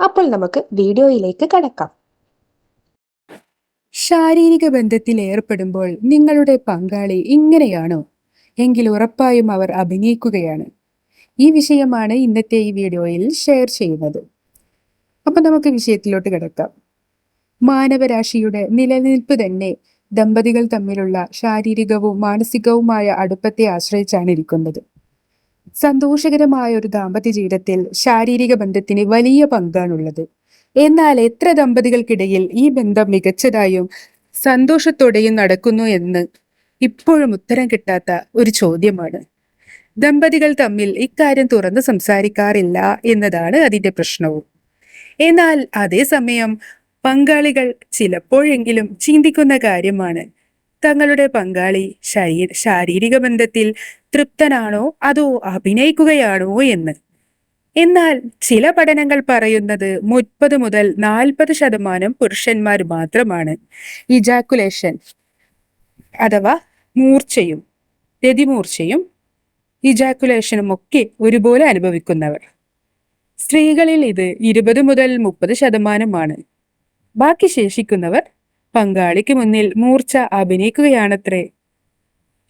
അപ്പോൾ നമുക്ക് വീഡിയോയിലേക്ക് കടക്കാം. ശാരീരിക ബന്ധത്തിൽ ഏർപ്പെടുമ്പോൾ നിങ്ങളുടെ പങ്കാളി ഇങ്ങനെയാണോ? എങ്കിൽ ഉറപ്പായും അവർ അഭിനയിക്കുകയാണ്. ഈ വിഷയമാണ് ഇന്നത്തെ ഈ വീഡിയോയിൽ ഷെയർ ചെയ്യുന്നത്. അപ്പൊ നമുക്ക് വിഷയത്തിലോട്ട് കിടക്കാം. മാനവരാശിയുടെ നിലനിൽപ്പ് തന്നെ ദമ്പതികൾ തമ്മിലുള്ള ശാരീരികവും മാനസികവുമായ അടുപ്പത്തെ ആശ്രയിച്ചാണ് ഇരിക്കുന്നത്. സന്തോഷകരമായ ഒരു ദാമ്പത്യ ജീവിതത്തിൽ ശാരീരിക ബന്ധത്തിന് വലിയ പങ്കാണുള്ളത്. എന്നാൽ എത്ര ദമ്പതികൾക്കിടയിൽ ഈ ബന്ധം മികച്ചതായും സന്തോഷത്തോടെയും നടക്കുന്നു എന്ന് ഇപ്പോഴും ഉത്തരം കിട്ടാത്ത ഒരു ചോദ്യമാണ്. ദമ്പതികൾ തമ്മിൽ ഇക്കാര്യം തുറന്ന് സംസാരിക്കാറില്ല എന്നതാണ് അതിന്റെ പ്രശ്നവും. എന്നാൽ അതേസമയം പങ്കാളികൾ ചിലപ്പോഴെങ്കിലും ചിന്തിക്കുന്ന കാര്യമാണ്. തങ്ങളുടെ പങ്കാളി ശരീ- ശാരീരിക ബന്ധത്തിൽ തൃപ്തനാണോ അതോ അഭിനയിക്കുകയാണോ എന്ന്. എന്നാൽ ചില പഠനങ്ങൾ പറയുന്നത് മുപ്പത് മുതൽ നാൽപ്പത് ശതമാനം പുരുഷന്മാർ മാത്രമാണ്. ഇജാക്കുലേഷൻ അഥവാ മൂർച്ചയും രതിമൂർച്ചയും ഇജാക്കുലേഷനും ഒക്കെ ഒരുപോലെ അനുഭവിക്കുന്നവർ. സ്ത്രീകളിൽ ഇത് ഇരുപത് മുതൽ മുപ്പത് ശതമാനമാണ്. ബാക്കി ശേഷിക്കുന്നവർ പങ്കാളിക്ക് മുന്നിൽ മൂർച്ച അഭിനയിക്കുകയാണത്രേ.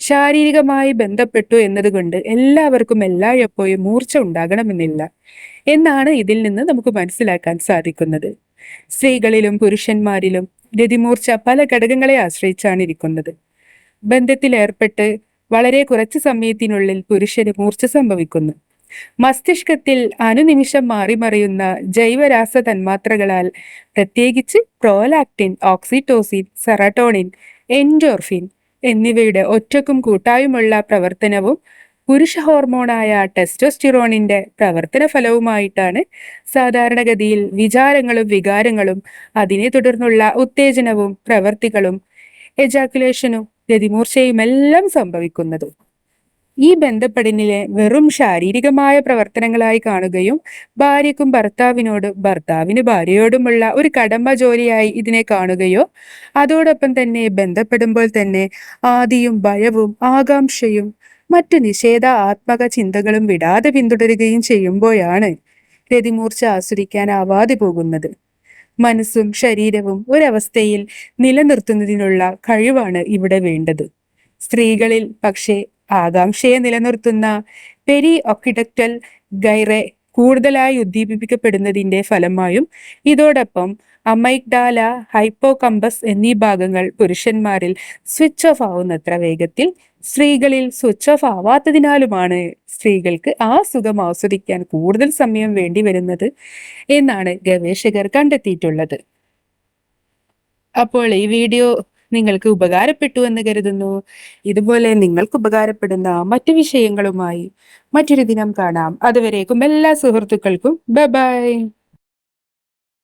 ശാരീരികമായി ബന്ധപ്പെട്ടു എന്നതുകൊണ്ട് എല്ലാവർക്കും എല്ലായ്പ്പോഴും മൂർച്ച ഉണ്ടാകണമെന്നില്ല എന്നാണ് ഇതിൽ നിന്ന് നമുക്ക് മനസ്സിലാക്കാൻ സാധിക്കുന്നത്. സ്ത്രീകളിലും പുരുഷന്മാരിലും രതിമൂർച്ച പല ഘടകങ്ങളെ ആശ്രയിച്ചാണ് ഇരിക്കുന്നത്. ബന്ധത്തിൽ ഏർപ്പെട്ട് വളരെ കുറച്ച് സമയത്തിനുള്ളിൽ പുരുഷന് മൂർച്ച സംഭവിക്കുന്നു. മസ്തിഷ്കത്തിൽ അനുനിമിഷം മാറിമറിയുന്ന ജൈവരാസ തന്മാത്രകളാൽ പ്രത്യേകിച്ച് പ്രോലാക്റ്റിൻ ഓക്സിറ്റോസിൻ സെറട്ടോണിൻ എൻഡോർഫിൻ എന്നിവയുടെ ഒറ്റക്കും കൂട്ടായുമുള്ള പ്രവർത്തനവും പുരുഷ ഹോർമോണായ ടെസ്റ്റോസ്റ്റിറോണിന്റെ പ്രവർത്തന ഫലവുമായിട്ടാണ് സാധാരണഗതിയിൽ വിചാരങ്ങളും വികാരങ്ങളും അതിനെ തുടർന്നുള്ള ഉത്തേജനവും പ്രവർത്തികളും എജാക്കുലേഷനും രതിമൂർച്ചയുമെല്ലാം സംഭവിക്കുന്നത്. ഈ ബന്ധപ്പെടലിനെ വെറും ശാരീരികമായ പ്രവർത്തനങ്ങളായി കാണുകയും ഭാര്യക്കും ഭർത്താവിനോട് ഭർത്താവിന് ഭാര്യയോടുമുള്ള ഒരു കടമ്പ ജോലിയായി ഇതിനെ കാണുകയോ അതോടൊപ്പം തന്നെ ബന്ധപ്പെടുമ്പോൾ തന്നെ ആദിയും ഭയവും ആകാംക്ഷയും മറ്റു നിഷേധ ആത്മക ചിന്തകളും വിടാതെ പിന്തുടരുകയും ചെയ്യുമ്പോഴാണ് രതിമൂർച്ച ആസ്വദിക്കാനാവാതെ പോകുന്നത്. മനസ്സും ശരീരവും ഒരവസ്ഥയിൽ നിലനിർത്തുന്നതിനുള്ള കഴിവാണ് ഇവിടെ വേണ്ടത്. സ്ത്രീകളിൽ പക്ഷേ ആകാംക്ഷയെ നിലനിർത്തുന്ന പെരി ഒക്കിഡക്റ്റൽ ഗൈറെ കൂടുതലായി ഉദ്ദീപിപ്പിക്കപ്പെടുന്നതിന്റെ ഫലമായും ഇതോടൊപ്പം അമൈഗ്ഡാല ഹൈപ്പോകമ്പസ് എന്നീ ഭാഗങ്ങൾ പുരുഷന്മാരിൽ സ്വിച്ച് ഓഫ് ആവുന്നത്ര വേഗത്തിൽ സ്ത്രീകളിൽ സ്വിച്ച് ഓഫ് ആവാത്തതിനാലുമാണ് സ്ത്രീകൾക്ക് ആ സുഖം ആസ്വദിക്കാൻ കൂടുതൽ സമയം വേണ്ടി വരുന്നത് എന്നാണ് ഗവേഷകർ കണ്ടെത്തിയിട്ടുള്ളത്. അപ്പോൾ ഈ വീഡിയോ നിങ്ങൾക്ക് ഉപകാരപ്പെട്ടു എന്ന് കരുതുന്നു. ഇതുപോലെ നിങ്ങൾക്ക് ഉപകാരപ്പെടുന്ന മറ്റു വിഷയങ്ങളുമായി മറ്റൊരു ദിനം കാണാം. അതുവരേക്കും എല്ലാ സുഹൃത്തുക്കൾക്കും ബൈ